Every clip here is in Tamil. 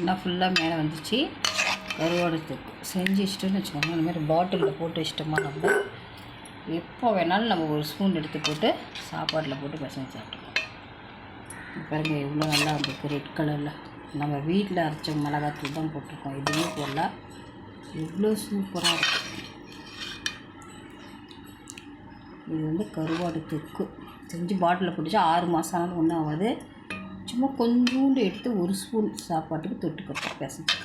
என்ன ஃபுல்லாக மேலே வந்துச்சு. கருவாடு தொக்கு. செஞ்சு வச்சிட்டோன்னு வச்சுக்கோங்க. இந்த மாதிரி பாட்டிலில் போட்டு வச்சிட்டோமா நம்ம எப்போ வேணாலும் நம்ம ஒரு ஸ்பூன் எடுத்து போட்டு சாப்பாட்டில் போட்டு பசங்க சாப்பிட்டுக்கலாம். பாருங்க எவ்வளோ நல்லா இருந்துருக்கு ரெட் கலரில் நம்ம வீட்டில் அரைச்ச மிளகாத்தூள் தான் போட்டிருக்கோம். எதுவுமே போடல. எவ்வளோ சூப்பராக இருக்கும் இது வந்து கருவாடு தொக்கு. செஞ்சு பாட்டிலில் பிடிச்சா ஆறு மாதம் ஆனாலும் ஒன்றும் ஆகாது. சும்மா கொஞ்சோண்டு எடுத்து ஒரு ஸ்பூன் சாப்பாட்டுக்கு தொட்டுக்கிறோம் பேசஞ்சு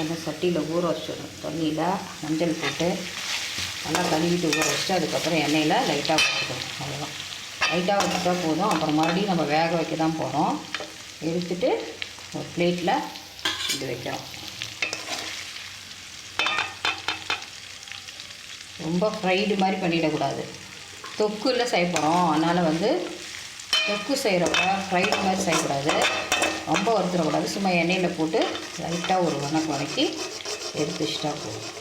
அந்த சட்டியில் ஊற வச்சிடணும். தண்ணியில் மஞ்சள் போட்டு நல்லா கழுவிட்டு ஊற வச்சுட்டு அதுக்கப்புறம் எண்ணெயில் லைட்டாக வச்சுக்கணும். அவ்வளோதான் லைட்டாக வச்சுட்டா போதும். அப்புறம் மறுபடியும் நம்ம வேக வைக்க தான் போகிறோம் எடுத்துட்டு ஒரு பிளேட்டில் இது வைக்கிறோம் ரொம்ப ஃப்ரைடு மாதிரி பண்ணிடக்கூடாது. தொக்குல செய்ய போகிறோம் அதனால் வந்து தொக்கு செய்கிறப்ப ஃப்ரைடு மாதிரி செய்யக்கூடாது. ரொம்ப வறுத்துடக்கூடாது. சும்மா எண்ணெயில் போட்டு லைட்டாக ஒரு வணக்கம் வதக்கி எடுத்து வச்சுட்டா போதும்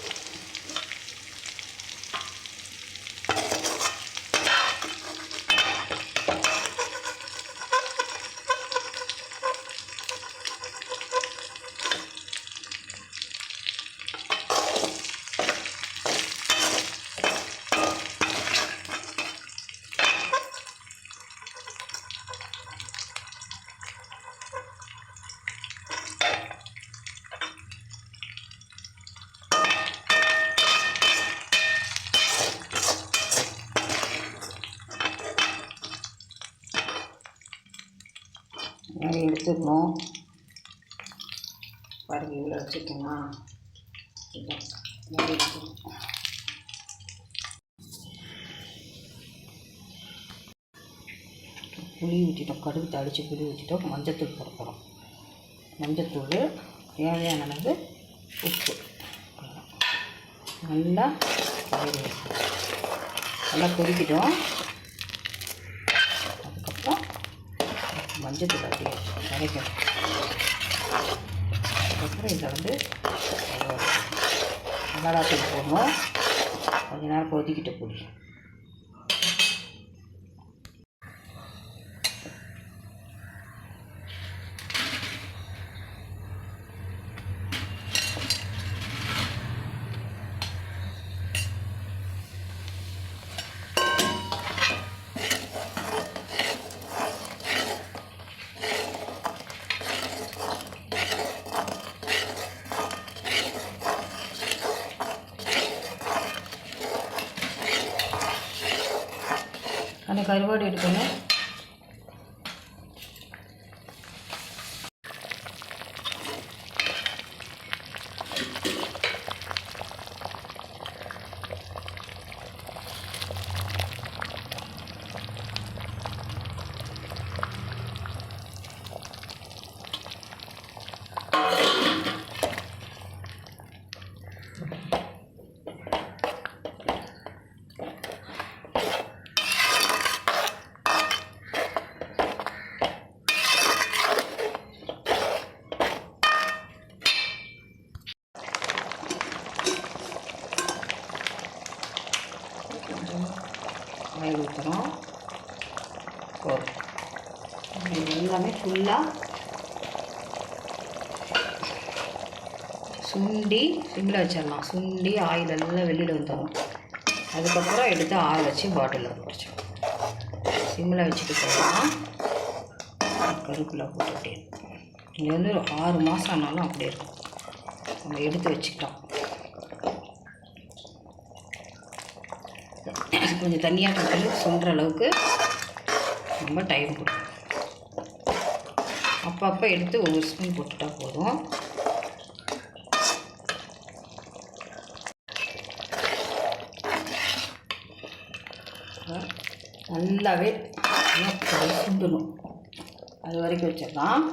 மாதிரி எடுத்துக்கணும். பாருங்கள் இவ்வளோ வச்சுக்கோமா புளி ஊற்றிட்டோம் கடுகு தடித்து புளி ஊற்றிட்டோம் மஞ்சத்தூள் போட மஞ்சத்தூள் தேவையான அளவு உப்பு. நல்லா நல்லா கொதிக்கிட்டோம். மஞ்சத்துக்கு அப்படி கரைக்கணும் அதுக்கப்புறம் இதை வந்து மிளகாத்தூள் போடணும். கொஞ்ச நேரம் கொதிக்கிட்டு புளி. அந்த கருவாடு எடுக்கணும். ஆயில் ஊற்றுறோம் போதும் எல்லாமே ஃபுல்லாக சுண்டி சிம்மில் வச்சிடலாம். சுண்டி ஆயில் எல்லாம் வெளியில் வந்துடும் அதுக்கப்புறம் எடுத்து ஆற வச்சு பாட்டிலில் குடிச்சோம் சிம்மில் வச்சுட்டு போகலாம். கருப்பில் போட்டுட்டே இது வந்து ஒரு ஆறு மாதம் ஆனாலும் அப்படியே இருக்கும். நம்ம எடுத்து வச்சுக்கிட்டோம் கொஞ்சம் தண்ணியாக போட்டு சொல்கிற அளவுக்கு. ரொம்ப டைம் கொடுக்கும் அப்பப்போ எடுத்து ஒரு ஸ்பூன் போட்டுட்டா போதும். நல்லாவே சுண்டணும். அது வரைக்கும் வச்சிடலாம்.